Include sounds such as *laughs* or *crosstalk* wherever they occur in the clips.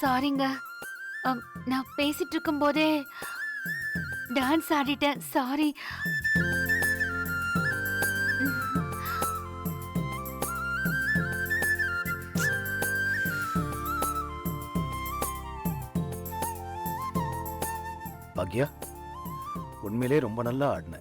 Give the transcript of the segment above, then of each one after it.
சாரிங்க நான் பேசிட்டு இருக்கும் போதே டான்ஸ் ஆடிட்டேன். சாரி பாக்யா உண்மையிலே ரொம்ப நல்லா ஆடின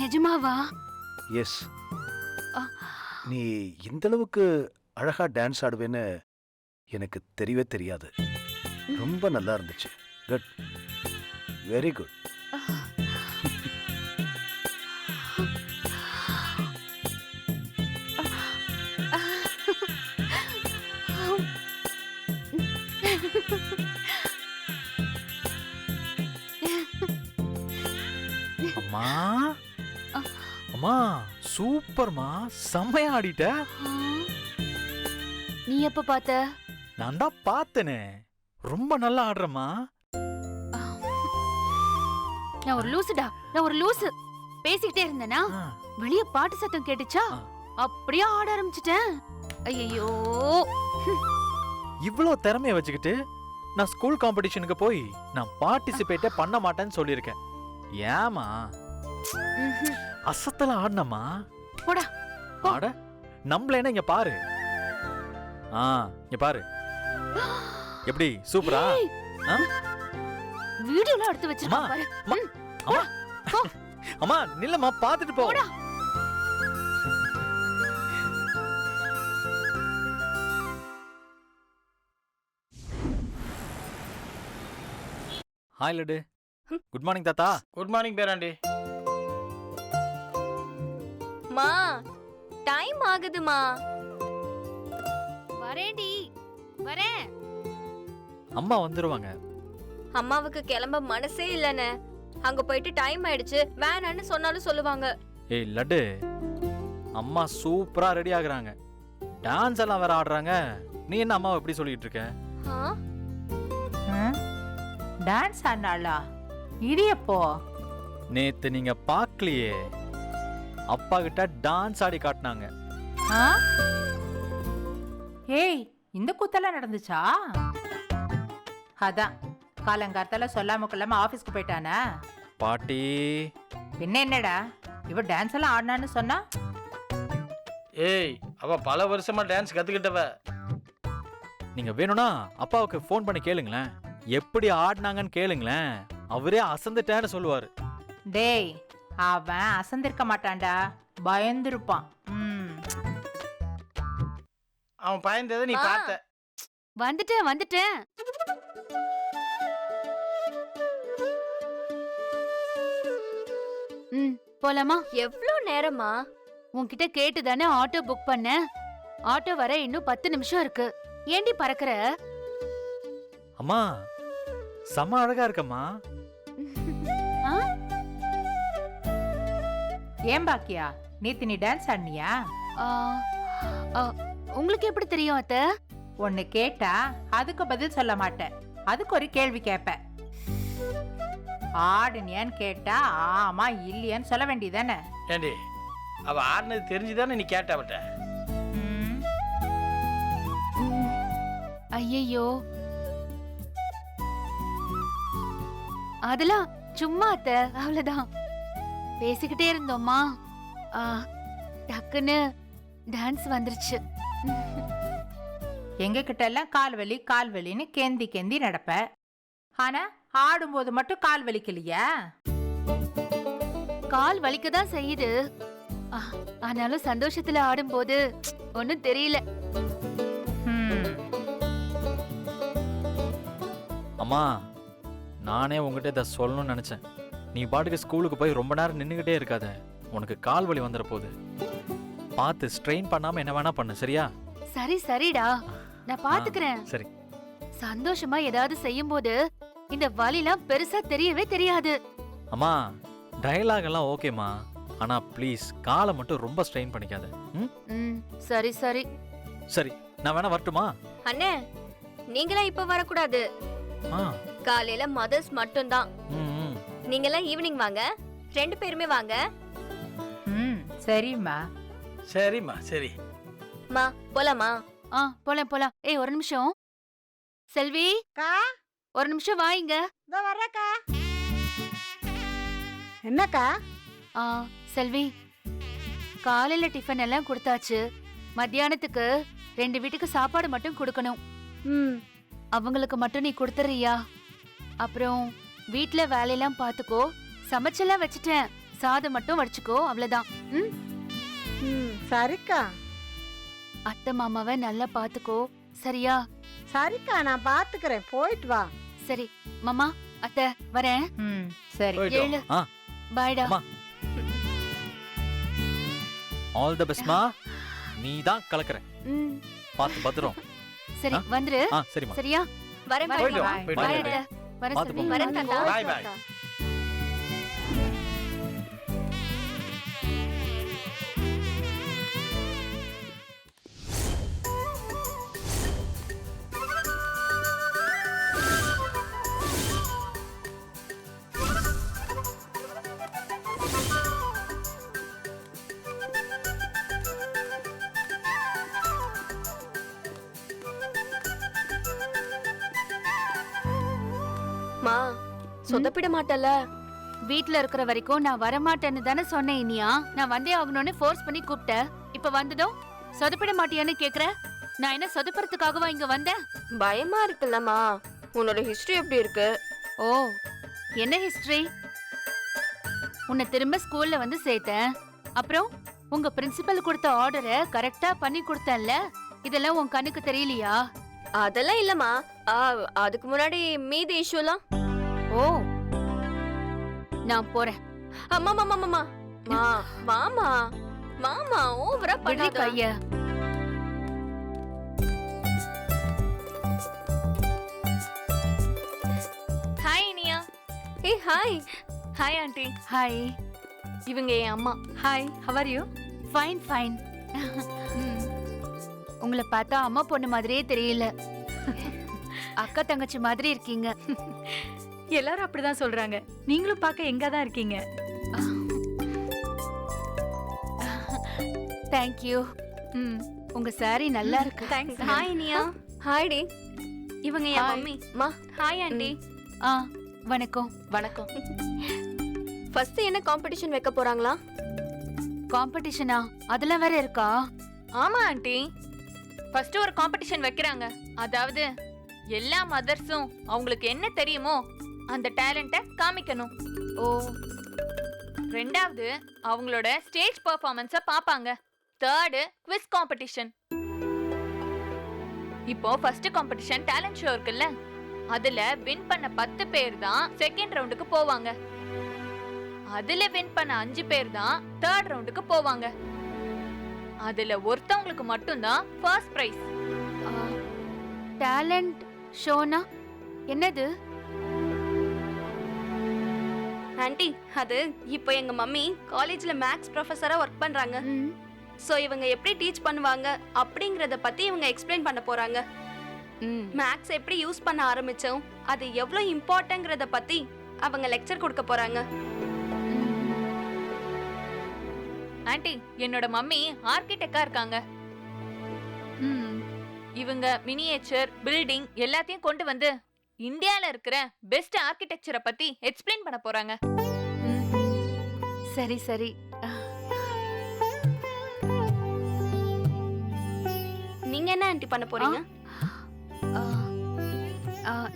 நிஜமாவா? எஸ். நீ இந்தளவுக்கு அழகாக அழகா டான்ஸ் ஆடுவேன்னு எனக்கு தெரியவே தெரியாது. ரொம்ப நல்லா இருந்துச்சு. குட் வெரி குட் சூப்பர்மா. செம்மையா ஆடிட்ட. நீ எப்ப பார்த்த? நான் தான் பார்த்தனே. ரொம்ப நல்லா ஆடுறமா நான் ஒரு லூசுடா. நான் ஒரு லூசு. பேசிக்கிட்டே இருந்தேனா? வெளிய பாட்டு சத்தம் கேட்டுச்சா. அப்படியே ஆட ஆரம்பிச்சிட்டேன். ஐயோ இவ்வளோ திறமைய வச்சுக்கிட்டு நான் ஸ்கூல் காம்படிஷனுக்கு போய் நான் பார்ட்டிசிபேட்டே பண்ண மாட்டேன்னு சொல்லியிருக்கேன். ஏமா அசத்தல ஆடினம்மா. போடா. ஆட நம்மள என்ன இங்க பாரு. ஆ இங்க பாரு. எப்படி சூப்பரா? ஆ? வீடியோல எடுத்து வச்சிருக்கான் அம்மா, பாரு. அம்மா, அம்மா. நில்லம்மா பாத்துட்டு போ. போடா. ஹாய் லட்டு. குட் மார்னிங் தாத்தா. குட் மார்னிங் பேராண்டி. மா டைம் ஆகுதுமா. வரேன்டி. வரேன். அம்மா வந்துருவாங்க. அம்மாவுக்கு கிளம்ப மனசே இல்லனே அங்க போயிட்டு டைம் ஆயிடுச்சு. வேணான்னு சொன்னாலும் சொல்லுவாங்க. ஏய் லட்டு. அம்மா சூப்பரா ரெடி ஆகுறாங்க. டான்ஸ் எல்லாம் வேற ஆடுறாங்க. நீ என்ன அம்மாவை எப்படி சொல்லிட்டு இருக்க? ஆ? டான்ஸ் ஆடினாளா இது எப்போ நேத்து நீங்க பார்க்கலையே. அப்பா கிட்ட டான்ஸ் ஆடி காட்டினாங்க. ஆ? ஏய் இந்த கூத்தெல்லாம் நடந்துச்சா? அதான் காலங்காத்தால சொல்லாம கொள்ளாம ஆபீஸ்க்கு போயிட்டானா. பாட்டி. பின்ன என்னடா? இவ டான்ஸ் எல்லாம் ஆடினான்னு சொன்னா? ஏய் அவ பல வருஷமா டான்ஸ் கத்துக்கிட்டவ. நீங்க வேணும்னா அப்பாவுக்கு ஃபோன் பண்ணி கேளுங்களேன். எப்படி ஆடினாங்கன்னு கேளுங்களேன். அவரே அசந்துட்டேன்னு சொல்லுவாரு. டேய் அவன் அசந்திருக்க மாட்டான்டா. பயந்துருப்பான். ம். அவன் பயந்ததை நீ. பார்த்த. வந்துட்டேன் வந்துட்டேன். ம் போலாமா? எவ்ளோ நேரமா? உன்கிட்ட கேட்டு தானே ஆட்டோ புக் பண்ணேன் ஆட்டோ வர இன்னும் பத்து நிமிஷம் இருக்கு. ஏண்டி பறக்குற? அம்மா செம்ம அழகா இருக்கம்மா. ஏன் பாக்கியா? நேத்து நீ டான்ஸ் ஆடினியா? உங்களுக்கு எப்படி தெரியும் அத்தை? ஒன்னு கேட்டா அதுக்கு பதில் சொல்ல மாட்டேன். அதுக்கு ஒரு கேள்வி கேட்ப ஆடுனியான்னு கேட்டா ஆமா இல்லையான்னு சொல்ல வேண்டியதானே ஏண்டி அவ ஆடினது தெரிஞ்சுதானே நீ கேட்ட அவட்ட? ஐயையோ. அதெல்லாம் சும்மா அத்த அவ்வளவுதான். பேசிக்கிட்டே இருந்தோமா ஆ, டக்குன்னு டான்ஸ் வந்துருச்சு. எங்க கிட்ட எல்லாம் கால் வலி கால் வலின்னு கேந்தி கேந்தி நடப்ப. ஆனா ஆடும்போது மட்டும் கால் வலிக்கலையா? கால் வலிக்க தான் செய்யுது ஆனாலும் சந்தோஷத்துல ஆடும்போது ஒன்னும் தெரியல. அம்மா நானே உங்ககிட்ட இதை சொல்லணும்னு நினைச்சேன். நீ பாட்டுக்கு ஸ்கூலுக்கு போய் ரொம்ப நேரம் நின்றுக்கிட்டே இருக்காத. உனக்கு கால் வலி வந்துட போகுது. பார்த்து ஸ்ட்ரெயின் பண்ணாம என்ன வேணா பண்ணு சரியா? சரி சரிடா. நான் பாத்துக்கிறேன். சரி. சந்தோஷமா ஏதாவது செய்யும்போது இந்த வலிலாம் பெருசா தெரியவே தெரியாது. அம்மா டயலாக் எல்லாம் ஓகேம்மா ஆனா ப்ளீஸ் காலை மட்டும் ரொம்ப ஸ்ட்ரெயின் பண்ணிக்காத. ம்? ம் சரி சரி. சரி நான் வேணா வரட்டுமா? அண்ணே நீங்களாம் இப்ப வரக்கூடாது. ஆ. காலையில மதர்ஸ் மட்டும்தான். ம். ம். நீங்களாம் ஈவினிங் வாங்க. ரெண்டு பேருமே வாங்க. ம் சரிம்மா. சரிம்மா சரி. மா போலாமா? ஆ போலாம் போலாம். ஏய் ஒரு நிமிஷம். செல்வி அக்கா? ஒரு நிமிஷம் வாங்க இதோ வர்றேக்கா. என்னக்கா? ஆ செல்வி காலையில டிஃபன் எல்லாம் கொடுத்தாச்சு. மத்தியானத்துக்கு ரெண்டு வீட்டுக்கு சாப்பாடு மட்டும் கொடுக்கணும். ம். அவங்களுக்கு மட்டும் நீ கொடுத்துறியா அப்புறம் வீட்ல வேலையெல்லாம் பாத்துக்கோ. சமைச்செல்லாம் வச்சுட்டேன். சாதம் மட்டும் வடிச்சுக்கோ அவ்வளவுதான். ம்? ம் சரிக்கா. அத்தை மாமாவை நல்லா பாத்துக்கோ. சரியா? சரிக்கா நான் பாத்துக்கிறேன். போயிட்டு வா. சரி. மாமா அத்தை வரேன். ம் சரி. போயிட்டு ஏழு. வா. ஆ. பாய்டா. அம்மா. ஆல் த பெஸ்ட்மா நீ தான் கலக்குற. ம். பார்த்து பத்திரம். சரி ஆ? வந்துரு. ஆ சரிம்மா. சரியா? வரேன் போயிட்டு. வா, Bye. போயிட்டு பாய் வா. அத்தை. செல்வி போ. வரேன் தாத்தா பாய் பாய் சொதப்பிட மாட்டல வீட்ல இருக்கிற வரைக்கும் நான் வரமாட்டேன்னு தானே சொன்னேன் இனியா. நான் வந்தே ஆகணும்னு ஃபோர்ஸ் பண்ணி கூப்பிட்டேன். இப்ப வந்ததும் சொதப்பிட மாட்டியான்னு கேக்குற? நான் என்ன சொதப்புறதுக்காகவா இங்க வந்தேன்? பயமா இருக்குல்லம்மா. உன்னோட ஹிஸ்டரி எப்படி இருக்கு? ஓ என்ன ஹிஸ்டரி உன்னை திரும்ப ஸ்கூல்ல வந்து சேர்த்தேன். அப்புறம் உங்க பிரின்சிபல் கொடுத்த ஆர்டரை கரெக்டா பண்ணி கொடுத்தேன்ல. இதெல்லாம் உன் கண்ணுக்கு தெரியலையா? அதெல்லாம் இல்லம்மா. ஆ, அதுக்கு முன்னாடி மீதி இஷ்யூலாம் ஓ நான் போறேன். அம்மா மாமா மாமா மா. வாமா மாமா ஓவரா பண்ணாத. கைய. ஹாய் இனியா. ஏய் ஹாய் ஹாய் ஆண்டி. ஹாய் இவங்க என் அம்மா. Hi how are you fine fine உங்களை பார்த்தா அம்மா பொண்ணு மாதிரியே தெரியல. *laughs* அக்கா தங்கச்சி மாதிரி இருக்கீங்க. *laughs* எல்லாரும் அப்படிதான் சொல்றாங்க. நீங்களும் பார்க்க எங்க தான் இருக்கீங்க தேங்க்யூ ம். உங்க saree நல்லா இருக்கு. தேங்க்ஸ் ஹாய் இனியா ஹாய் டி இவங்க என். மம்மி. மா. ஹாய் ஆண்டி ஆ வணக்கம். வணக்கம். ஃபர்ஸ்ட் என்ன காம்படிஷன் வைக்க போறாங்களா? காம்படிஷனா அதெல்லாம் வேற இருக்கா? ஆமா ஆண்டி ஃபர்ஸ்ட் ஒரு காம்படிஷன் வைக்கிறாங்க. அதாவது எல்லா மதர்ஸும் அவங்களுக்கு என்ன தெரியுமோ அந்த டேலண்ட்டை காமிக்கணும். ஓ. ரெண்டாவது அவங்களோட ஸ்டேஜ் பர்ஃபார்மன்ஸை பார்ப்பாங்க தேர்டு குவிஸ் காம்படிஷன் இப்போ ஃபர்ஸ்ட் காம்படிஷன் டேலண்ட் ஷோ இருக்குல்ல? அதுல வின் பண்ண பத்து பேர் தான் செகண்ட் ரவுண்டுக்கு போவாங்க. அதுல வின் பண்ண அஞ்சு பேர் தான் தேர்ட் ரவுண்டுக்கு போவாங்க. அதுல ஒருத்தவங்களுக்கு மட்டும்தான் ஃபர்ஸ்ட் பிரைஸ் டேலண்ட் ஷோனா என்னது? ஆண்டி அது இப்போ எங்க மம்மி காலேஜ்ல மேக்ஸ் ப்ரொஃபஸரா ஒர்க் பண்றாங்க. சோ இவங்க எப்படி டீச் பண்ணுவாங்க அப்படிங்கறத பத்தி இவங்க எக்ஸ்பிளைன் பண்ண போறாங்க. மேக்ஸ் எப்படி யூஸ் பண்ண ஆரம்பிச்சோம் அது எவ்வளவு இம்பார்ட்டங்கிறத பத்தி அவங்க லெக்சர் கொடுக்க போறாங்க. ஆண்டி என்னோட மம்மி ஆர்கிடெக்டா இருக்காங்க. இவங்க மினியேச்சர் பில்டிங் எல்லாத்தையும் கொண்டு வந்து இந்தியால இருக்கிற பெஸ்ட் ஆர்கிடெக்சரை பத்தி எக்ஸ்பிளைன் பண்ண போறாங்க. சரி சரி. நீங்க என்ன ஆண்டி பண்ண போறீங்க?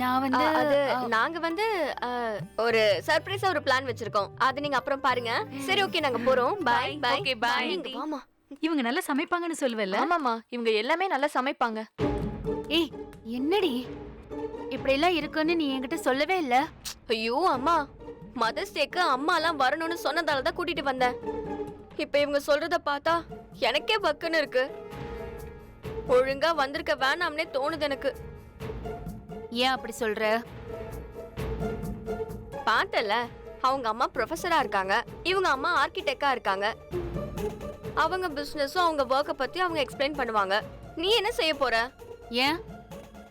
நான் வந்து அது நாங்க வந்து ஒரு சர்ப்ரைஸா ஒரு பிளான் வச்சிருக்கோம். அது நீங்க அப்புறம் பாருங்க. சரி ஓகே நாங்க போறோம். Bye bye bye. நீங்க வாமா இவங்க நல்லா சமைப்பாங்கன்னு சொல்லுவல்ல? ஆமாமா இவங்க எல்லாமே நல்லா சமைப்பாங்க. ஏய் என்னடி? இப்படி எல்லாம் இருக்குன்னு நீ என்கிட்ட சொல்லவே இல்ல. ஐயோ அம்மா. மதர்ஸ் டேக்கு அம்மாலாம் வரணும்னு சொன்னதால தான் கூட்டிட்டு வந்தேன். இப்ப இவங்க சொல்றத பார்த்தா எனக்கே பக்குன்னு இருக்கு. ஒழுங்கா வந்திருக்க வேணாம்னே தோணுது எனக்கு. ஏன் அப்படி சொல்ற? பார்த்தல. அவங்க அம்மா ப்ரொஃபஸரா இருக்காங்க. இவங்க அம்மா ஆர்கிடெக்டா இருக்காங்க. அவங்க பிசினஸும் அவங்க ஒர்க்கை பத்தி அவங்க எக்ஸ்பிளைன் பண்ணுவாங்க. நீ என்ன செய்ய போற? ஏன்?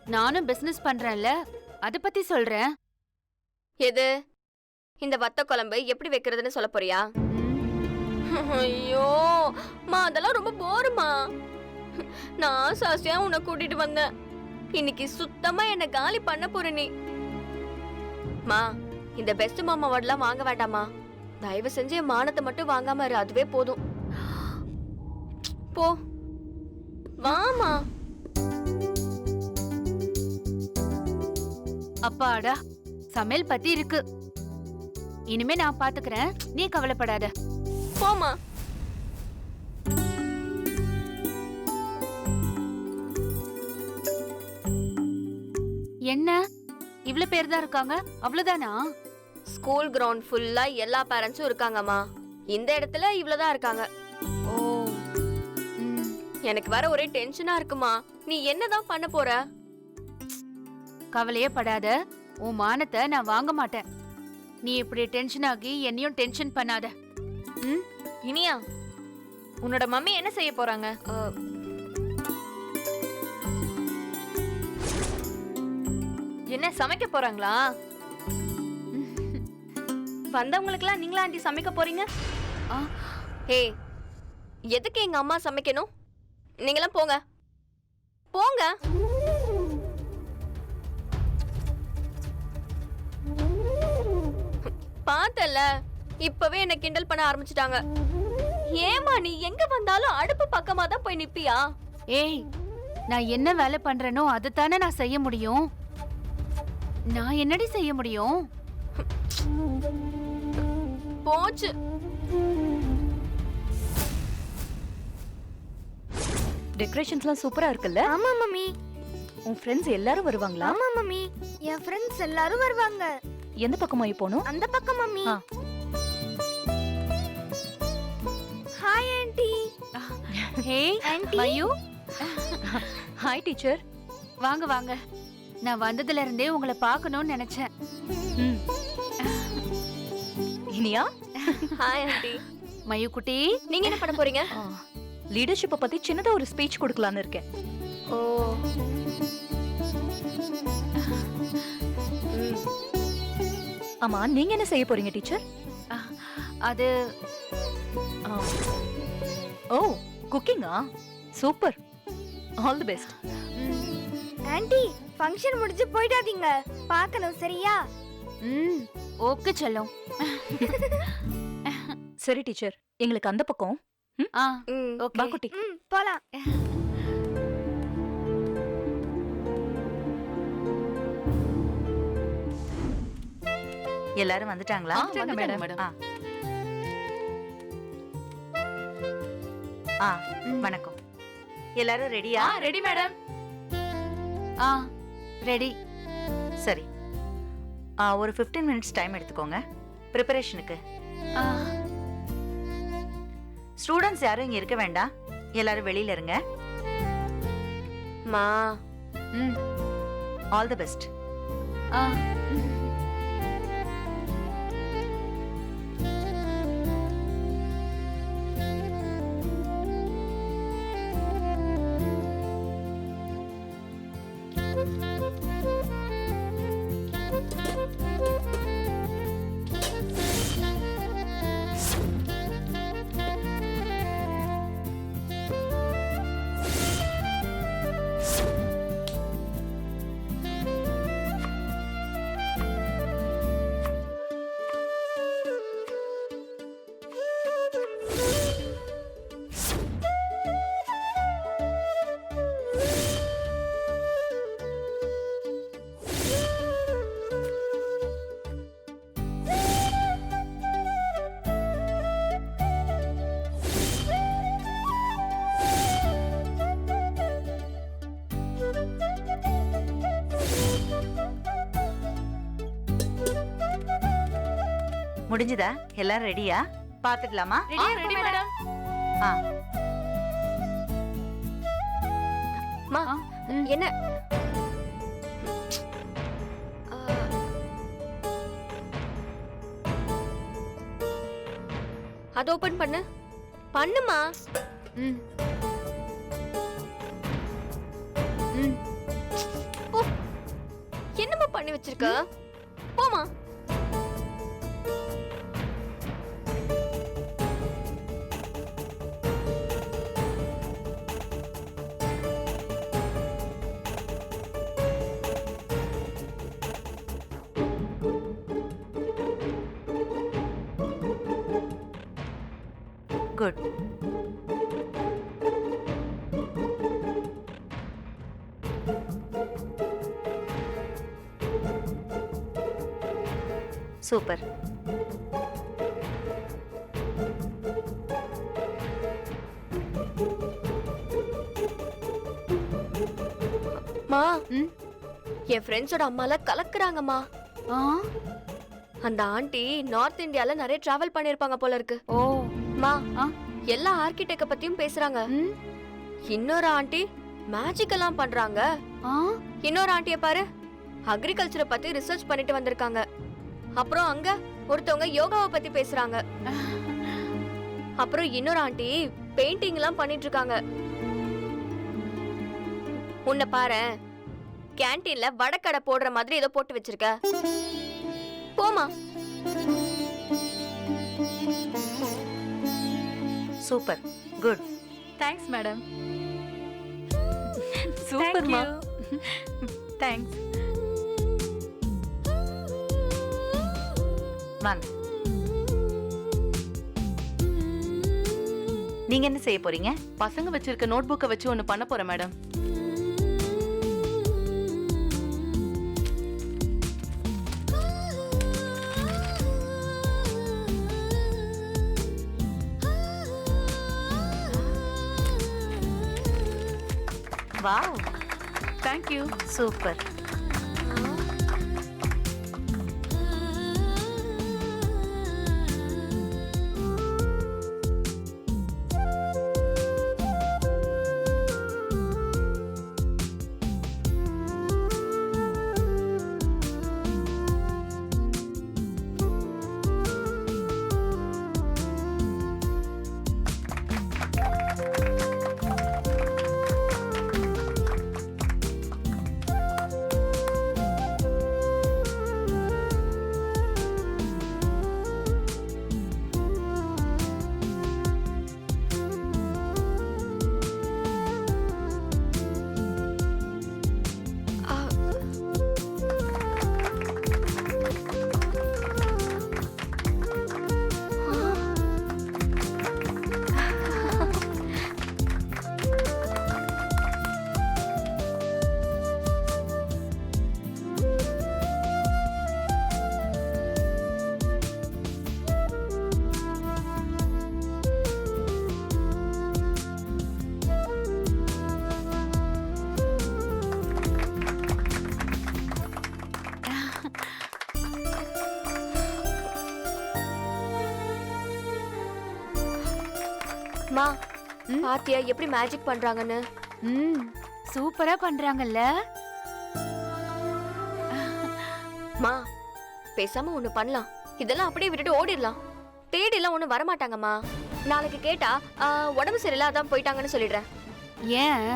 நானும் பிசினஸ் பண்றேன்ல. அத பத்தி சொல்றேன். எது? இந்த வத்த குழம்பு எப்படி வைக்கிறதுன்னு சொல்ல போறியா? ஐயோ மா அதெல்லாம் ரொம்ப போருமா நான் ஆசை உன்னை கூட்டிட்டு வந்தேன். இன்னைக்கு சுத்தமா என்ன காலி பண்ண போற நீ. மா இந்த பெஸ்ட் மாமா அவார்ட்லாம் வாங்க வேண்டாமா தயவு செஞ்சு என் மானத்தை மட்டும் வாங்காம இரு அதுவே போதும். போ. வாமா அப்பாடா சமையல் பத்தி இருக்கு. இனிமே நான் பாத்துக்கிறேன். நீ கவலைப்படாத. போமா என்ன? இவ்ளோ பேர் தான் இருக்காங்க? அவ்வளவுதானா ஸ்கூல் கிரவுண்ட் ஃபுல்லா எல்லா பேரண்ட்ஸும் இருக்காங்கம்மா. இந்த இடத்துல இவ்வளவுதான் இருக்காங்க. ஓ எனக்கு வர ஒரே டென்ஷனா இருக்குமா. நீ என்னதான் பண்ண போற? கவலையே படாத. உன் மானத்தை நான் வாங்க மாட்டேன். நீ இப்படி டென்ஷன் ஆகி என்னையும் டென்ஷன் பண்ணாத. ம் இனியா உன்னோட மம்மி என்ன செய்ய போறாங்க? என்ன சமைக்க போறாங்களா? வந்தவங்களுக்குலாம் நீங்களா ஆண்டி சமைக்க போறீங்க? ஹே எதுக்கு எங்க அம்மா சமைக்கணும்? நீங்களாம் போங்க. போங்க. பார்த்தல. இப்பவே என்ன கிண்டல் பண்ண ஆரம்பிச்சிட்டாங்க. ஏமா நீ எங்க வந்தாலும் அடுப்பு பக்கமா தான் போய் நிப்பியா? ஏய் நான் என்ன வேலை பண்றேனோ அதைத்தானே நான் செய்ய முடியும். நான் என்னடி செய்ய முடியும்? போச்சு. டெக்கரேஷன்ஸ்லாம் சூப்பரா இருக்குல்ல? ஆமா மம்மி. உன் ஃப்ரெண்ட்ஸ் எல்லாரும் வருவாங்களா? ஆமா மம்மி. என் ஃப்ரெண்ட்ஸ் எல்லாரும் வருவாங்க. எந்த பக்கமா போகணும்? அந்த பக்கம் மம்மி. ஆ. ஹாய் ஆண்டி ஹே ஆண்டி மயு ஹாய் டீச்சர் வாங்க வாங்க. நான் வந்ததுல இருந்தே உங்களை பார்க்கணும்னு நினைச்சேன். இனியா? ஹாய் ஆண்டி மயு குட்டி. நீங்க என்ன பண்ண போறீங்க? லீடர்ஷிப்பை பத்தி சின்னதா ஒரு ஸ்பீச் கொடுக்கலான்னு இருக்கேன். ஓ. ஆமா நீங்க என்ன செய்ய போறீங்க டீச்சர்? அது ஓ குக்கிங்கா? Super. All the best. Aunty function முடிஞ்சு போயிடாதீங்க. பார்க்கணும் சரியா? ம் ஓகே செல்லம். சரி டீச்சர். எங்களுக்கு அந்த பக்கம். ஆ ம். ஓகே. வா குட்டி. ம் போலாம். எல்லாரும் வந்துட்டாங்களா? மேடம். ஆ. ஆ வணக்கம். எல்லாரும் ரெடியா? Ready madam. ஆ ரெடி. சரி. ஆ ஒரு 15 மினிட்ஸ் டைம் எடுத்துக்கோங்க. ப்ரிப்பரேஷனுக்கு ஆ. ஸ்டூடெண்ட்ஸ் யாரும் இங்க இருக்க வேண்டாம். எல்லாரும் வெளியில இருங்க. மா. ம். ஆல் தி பெஸ்ட் ஆ. முடிஞ்சுதா? எல்லாரும் ரெடியா பாத்துக்கலாமா? ரெடி மேடம் ஆ மா. என்ன. அது ஓபன் பண்ணு. பண்ணுமா? ம். ம். என்னம்மா பண்ணி வச்சிருக்க? போமா சூப்பர். மா? என் ஃப்ரெண்ட்ஸோட அம்மால கலக்குறாங்கம்மா. ஆ? அந்த ஆண்டி நார்த் இந்தியால நிறைய டிராவல் பண்ணிருப்பாங்க போல இருக்கு. ஓ. மா? எல்லா ஆர்கிடெக்ட பத்தியும் பேசுறாங்க. ம்? இன்னொரு ஆண்டி மேஜிக் எல்லாம் பண்றாங்க. ஆ? இன்னொரு ஆண்டிய பாரு அக்ரிகல்ச்சரை பத்தி ரிசர்ச் பண்ணிட்டு வந்திருக்காங்க. அப்புறம் அங்க ஒருத்தவங்க யோகாவை பத்தி பேசுறாங்க. அப்புறம் இன்னொரு ஆண்டி பெயிண்டிங் எல்லாம் பண்ணிட்டு இருக்காங்க உன்னை பாரு கேன்டீன்ல வடக்கடை போடுற மாதிரி ஏதோ போட்டு வச்சிருக்க. போமா சூப்பர் குட் தேங்க்ஸ் மேடம் சூப்பர்மா தேங்க்ஸ் வாங்க நீங்க என்ன செய்ய போறீங்க? பசங்க வச்சிருக்க நோட் புக்கை வச்சு ஒன்னு பண்ண போறேன் மேடம் வாவ் தேங்க்யூ சூப்பர் பாத்தியா? எப்படி மேஜிக் பண்றாங்கன்னு? ம் சூப்பரா பண்றாங்கல்ல. மா பேசாம ஒண்ணு பண்ணலாம். இதெல்லாம் அப்படியே விட்டுட்டு ஓடிடலாம். தேடி எல்லாம் ஒண்ணு வரமாட்டாங்கம்மா. நாளைக்கு கேட்டா உடம்பு சரியில்லை அதான் போயிட்டாங்கன்னு சொல்லிடுறேன். ஏன்?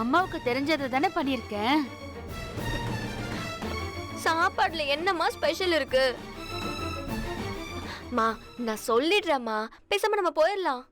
அம்மாவுக்கு தெரிஞ்சதை தானே பண்ணிருக்கேன் சாப்பாடுல என்னம்மா ஸ்பெஷல் இருக்கு? மா நான் சொல்லிடுறேம்மா. பேசாம நம்ம போயிடலாம்.